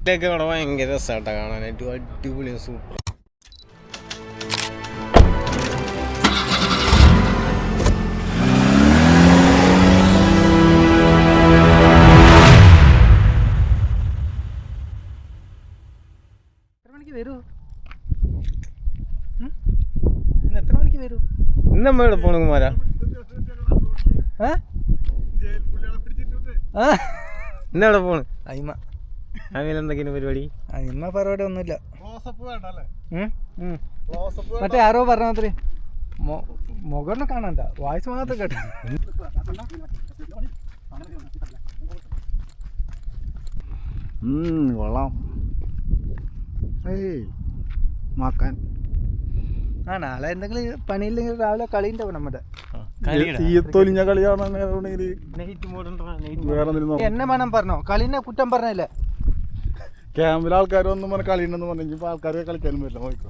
ഇതൊക്കെ ഇവിടെ ഭയങ്കര രസമായിട്ടാ കാണാനായിട്ട് അടിപൊളി സൂപ്പർ. എത്ര മണിക്ക് വരൂ? ഉം? ഇന്ന് എത്ര മണിക്ക് വരൂ? ഇന്ന് നമ്മ ഇവിടെ പോണ കുമാരാ? ഏ? എവിടെ പോണ്? അയിമ. അങ്ങനെ എന്തൊക്കെയാണ് പരിപാടി? അയിമ പരിപാടി ഒന്നുമില്ല. മറ്റേ ആരോ പറഞ്ഞ മാതിരി മുഖം കാണണ്ട. വായിസ് മാത്രം കേട്ടോ. കൊള്ളാം. മാക്കാൻ. ആ നാളെ എന്തെങ്കിലും പണിയില്ലെങ്കിൽ രാവിലെ കളിയുണ്ടാവും നമ്മുടെ. തീയത്തൊലിഞ്ഞ എന്തെങ്കിലും എന്നെ മനം പറഞ്ഞോ? കളിനെ കുറ്റം പറഞ്ഞല്ലേ? ക്യാമ്പിലെ ആൾക്കാർ ഒന്നും പറഞ്ഞ കളി ഉണ്ടെന്ന് പറഞ്ഞു. ഇപ്പൊ ആൾക്കാരെ കളിക്കാനും പറ്റില്ല നോക്കോ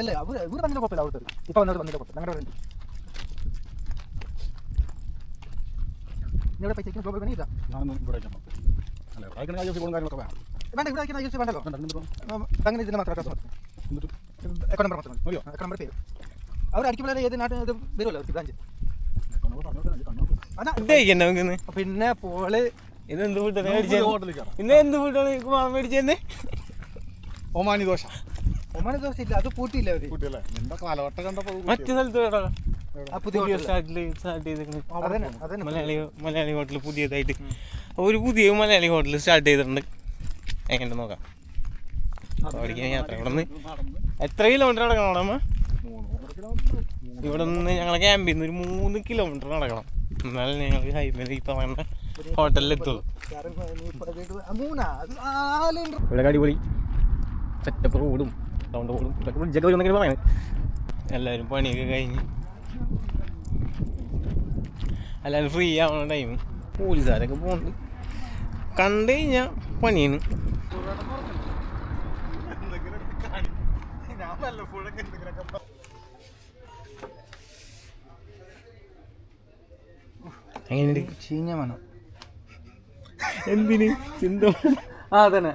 അല്ലേ അവർ ഇവർ തന്നെ കുഴപ്പമില്ല അവിടുത്തെ ഇപ്പൊ വന്നിട്ട് വന്നിട്ട് കുഴപ്പമില്ല. ഞങ്ങളുടെ ഇവിടെ ഇവിടെ പൈസ ജോബ് പണിയില്ല ഞാൻ ഇവിടെ അല്ല ഇവിടെ കാര്യം ഫോൺ കാര്യങ്ങളൊക്കെ വേണം. വേണ്ട ഇവിടെ വേണ്ടല്ലോ. അങ്ങനെ ഇതിന് മാത്രം അക്കൗണ്ട് നമ്പർ മാത്രം മതിയോ? അക്കൗണ്ട് നമ്പർ പേര്. അവർ അടിക്കുമ്പോൾ ഏത് നാട്ടിൽ ഇത് വരുമല്ലോ ബ്രാഞ്ച് പിന്നെ പോൾ ഇത് എന്ത് ഫുഡാണ് നമുക്ക് മേടിച്ചത് ഹോട്ടലിൽ കയറാം. ഇന്ന് എന്ത് ഫുഡാണ് കുമാർ മേടിച്ചെന്ന് ഒമാനി ദോശ. ഒമാന ദോശ ഇല്ല അത് അവർ. മറ്റു സ്ഥലത്ത് പുതിയ മലയാളി മലയാളി ഹോട്ടൽ പുതിയതായിട്ട്. ഒരു പുതിയ മലയാളി ഹോട്ടൽ സ്റ്റാർട്ട് ചെയ്തിട്ടുണ്ട്. എങ്ങനെ നോക്കാം. അവിടേക്ക് യാത്ര ഇവിടെ നിന്ന് എത്ര കിലോമീറ്റർ നടക്കണം അവിടെ അമ്മ? മൂന്ന് കിലോമീറ്റർ ഇവിടെ നിന്ന് ഞങ്ങളെ ക്യാമ്പിൽ നിന്ന് ഒരു മൂന്ന് കിലോമീറ്റർ നടക്കണം. എന്നാലും ഞങ്ങൾ ഈ പറയുന്ന ആലുണ്ട് ഇവിടെ അടിപൊളി. സെറ്റപ്പ് റോഡും സൗണ്ട് റോഡും ഇതൊക്കെ വരുന്നെങ്കിൽ പറയുന്നത് എല്ലാവരും പണിയൊക്കെ കഴിഞ്ഞ്. എല്ലാവരും ഫ്രീ ആവുന്ന ടൈം പോലീസുകാരൊക്കെ പോകുന്നുണ്ട് കണ്ടു കഴിഞ്ഞാൽ പണിയാണ്. ഞാൻ വല്ലപ്പോഴൊക്കെ എന്തെങ്കിലുമൊക്കെ എങ്ങനെയുണ്ട് ചീഞ്ഞ മണം. എന്തിന്? ചിന്ത ആ അതന്നെ.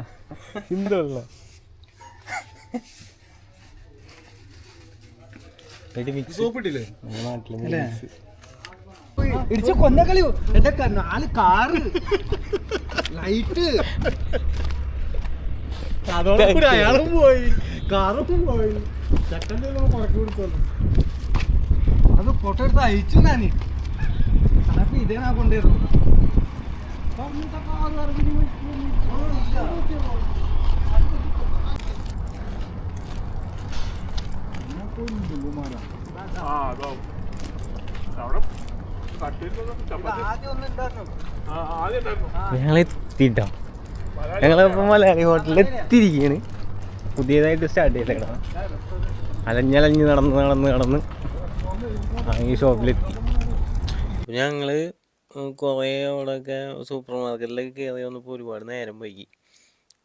ചിന്ത ഉള്ള സോപ്പിട്ടില്ലേ? അല്ലേ? ഇടിച്ച് കൊന്ന കളിയോ എന്റെ നാല് കാറ്. ലൈറ്റ്. അതോടെ അയാളും പോയി. കാറും പോയി. ചെക്കന്റെ പുറക്കി കൊടുത്തോളൂ അത് ഫോട്ടോ എടുത്ത് അയച്ചു ഞാൻ. ഇതേ എത്തിട്ടോ. ഞങ്ങളിപ്പോൾ മലയാളി ഹോട്ടലിൽ എത്തിയിരിക്കുകയാണ് പുതിയതായിട്ട് സ്റ്റാർട്ട് ചെയ്തേക്കണം അലഞ്ഞലഞ്ഞ് നടന്ന് നടന്ന് നടന്ന് ഈ ഷോപ്പിലെത്തി ഞങ്ങൾ കുറേ അവിടെയൊക്കെ സൂപ്പർ മാർക്കറ്റിലൊക്കെ കയറി വന്നപ്പോൾ ഒരുപാട് നേരം വൈകി.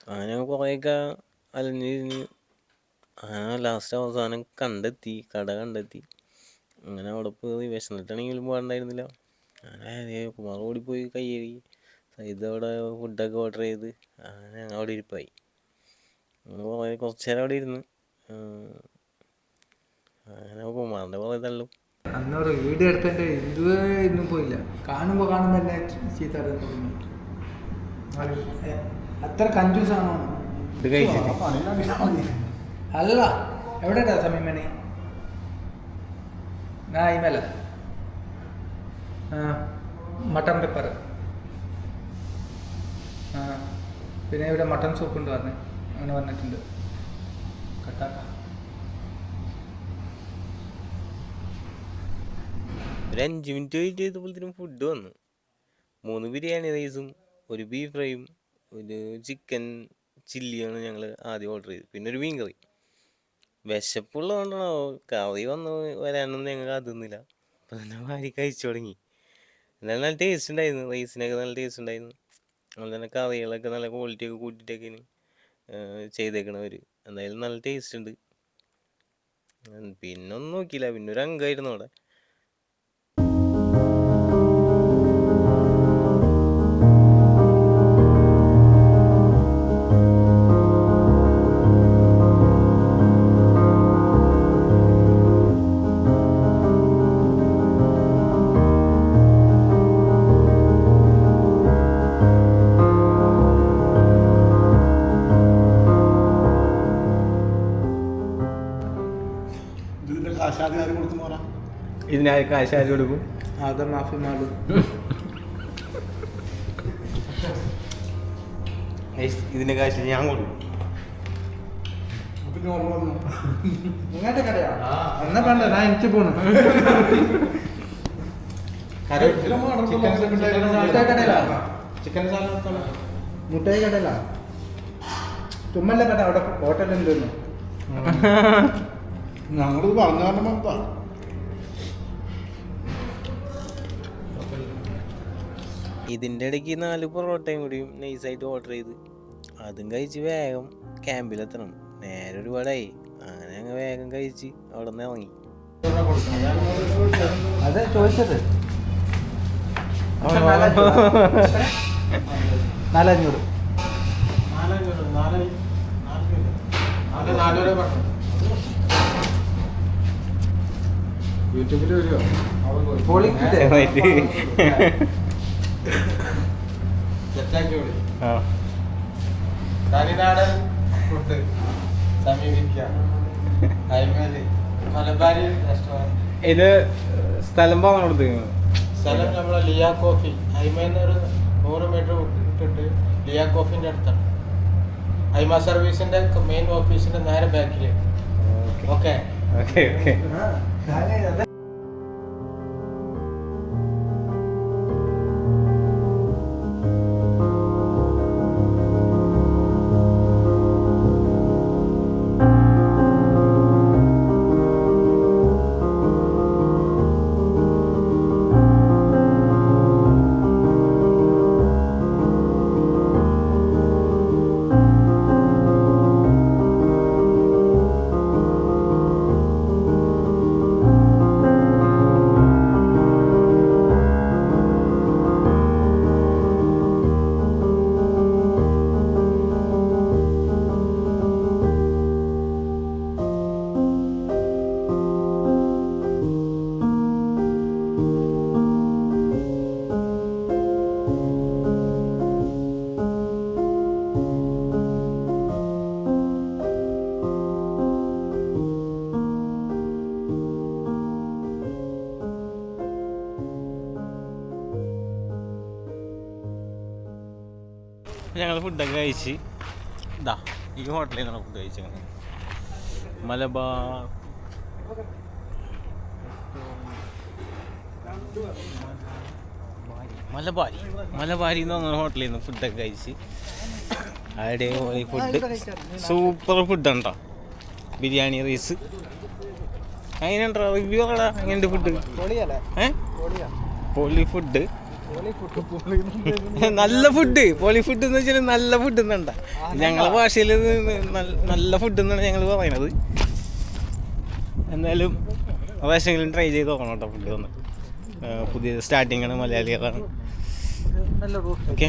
അങ്ങനെ കുറേയൊക്കെ അലഞ്ഞിരിഞ്ഞ് അങ്ങനെ ലാസ്റ്റ് അവസാനം കണ്ടെത്തി കട കണ്ടെത്തി. അങ്ങനെ അവിടെ പോയി വിശന്നിട്ടാണെങ്കിലും പോകണ്ടായിരുന്നില്ല അങ്ങനെ കുമാർ ഓടിപ്പോയി പോയി കയ്യേറി സൈദ് അവിടെ ഫുഡൊക്കെ ഓർഡർ ചെയ്ത് അങ്ങനെ ഞങ്ങൾ അവിടെ ഇരിപ്പായി. കുറച്ച് നേരം അവിടെ ഇരുന്ന് അങ്ങനെ കുമാറിന്റെ കുറേ തള്ളും. അന്നൊരു വീഡിയോ എടുത്തതിന്റെ ഇതുവരെ ഇന്നും പോയില്ല. കാണുമ്പോ കാണുമ്പോ എന്നെ ചീത്ത അറിയാൻ തുടങ്ങി. അത്ര കൺഫ്യൂസ് ആണോ? ഇത് കഴിച്ചിട്ട് അല്ല എവിടെ സമീമണി ഞാൻ ഇമല മട്ടൺ മട്ടൻ പെപ്പർ ആ പിന്നെ ഇവിടെ മട്ടൺ സൂപ്പ് ഉണ്ട് പറഞ്ഞു. അങ്ങനെ വന്നിട്ടുണ്ട് കട്ടാക്ക. ഒരു അഞ്ച് മിനിറ്റ് വെയിറ്റ് ചെയ്തപ്പോഴത്തേനും ഫുഡ് വന്നു. മൂന്ന് ബിരിയാണി റൈസും ഒരു ബീഫ് ഫ്രൈയും ഒരു ചിക്കൻ ചില്ലിയാണ് ഞങ്ങൾ ആദ്യം ഓർഡർ ചെയ്തത്. പിന്നെ ഒരു മീൻ കറി വിശപ്പുള്ളതുകൊണ്ടാണോ കറി വന്നു വരാനൊന്നും ഞങ്ങൾ അതൊന്നുമില്ല അപ്പം തന്നെ വാരി കഴിച്ചു തുടങ്ങി. എന്നാലും നല്ല ടേസ്റ്റ് ഉണ്ടായിരുന്നു. റൈസിനൊക്കെ നല്ല ടേസ്റ്റ് ഉണ്ടായിരുന്നു. അതുപോലെ തന്നെ കറികളൊക്കെ നല്ല ക്വാളിറ്റി ഒക്കെ കൂട്ടിയിട്ടൊക്കെയാണ് ചെയ്തേക്കണവർ എന്തായാലും നല്ല ടേസ്റ്റ് ഉണ്ട്. പിന്നെ ഒന്നും നോക്കിയില്ല. പിന്നെ ഒരു അംഗമായിരുന്നു അവിടെ. അതിനാരും കൊടുക്കുന്ന പറ ഇതിനായി കാശ് ആര് കൊടുക്കും? അത് മാഫി മാലും ഇതിന്റെ കാശ് ഞാൻ കൊടുക്കും. പിന്നെ ഓർമ്മ വന്നു? നിങ്ങളുടെ കടയാ? എന്നാ വേണ്ട ഞാൻ എനിക്ക് പോണു. ചിക്കൻ സാധനം മുട്ടായി കടയിലാ. തുമ്മല്ല കട അവിടെ ഹോട്ടലുണ്ടെന്ന് ഞങ്ങളിത് പറഞ്ഞു കാരണം എന്താ? ഇതിന്റെ ഇടയ്ക്ക് നാല് പൊറോട്ടയും കൂടിയും നൈസായിട്ട് ഓർഡർ ചെയ്ത്. അതും കഴിച്ച് വേഗം ക്യാമ്പിലെത്തണം നേരെ ഒരുപാടായി. അങ്ങനെ അങ്ങ് വേഗം കഴിച്ച് അവിടെ നിന്ന് ഇറങ്ങി. അതെ ചോദിച്ചത്. നാലഞ്ഞൂറ്. നാല് നാല് പൊളിക്കില്ലേ സെറ്റാക്കിയോളി ആ തനിനാടൻ ഫുഡ് സമീപിക്കുക ഹൈമേൽ മലബാരി റെസ്റ്റോറന്റ് ഇത് സ്ഥലം പറഞ്ഞു കൊടുത്ത് സ്ഥലം നമ്മളെ ലിയ കോഫി. ഹൈമേന്ന് ഒരു നൂറ് മീറ്റർ ഇട്ടിട്ട് ലിയ കോഫിന്റെ അടുത്താണ്. ഹൈമ സർവീസിന്റെ മെയിൻ ഓഫീസിന്റെ നേരെ ബാക്കിൽ ഓക്കെ. ഓക്കെ. ഓക്കെ ഞങ്ങൾ ഫുഡൊക്കെ കഴിച്ച്. ഇതാ ഈ ഹോട്ടലിൽ നിന്നാണ് ഫുഡ് കഴിച്ചത് മലബാർ. മലബാരി. മലബാരി എന്ന് പറഞ്ഞ ഹോട്ടലിൽ നിന്ന് ഫുഡൊക്കെ കഴിച്ച്. അടിപൊളി ഫുഡ് സൂപ്പർ ഫുഡാണ് കേട്ടോ ബിരിയാണി റൈസ് അതിനുണ്ടോ റിവ്യൂ അങ്ങനെ ഫുഡ് ഏ? പൊളി ഫുഡ് നല്ല ഫുഡ് പോളി ഫുഡ് എന്ന് വെച്ചാൽ നല്ല ഫുഡ് എന്നുണ്ട ഞങ്ങളെ ഭാഷയിൽ നല്ല- ഫുഡ് എന്നാണ് ഞങ്ങൾ പറയണത്. എന്നാലും പ്രാവശ്യമെങ്കിലും ട്രൈ ചെയ്ത് നോക്കണം കേട്ടോ ഫുഡ് ഒന്ന്. പുതിയ സ്റ്റാർട്ടിംഗ് ആണ് മലയാളികളാണ്. ഓക്കെ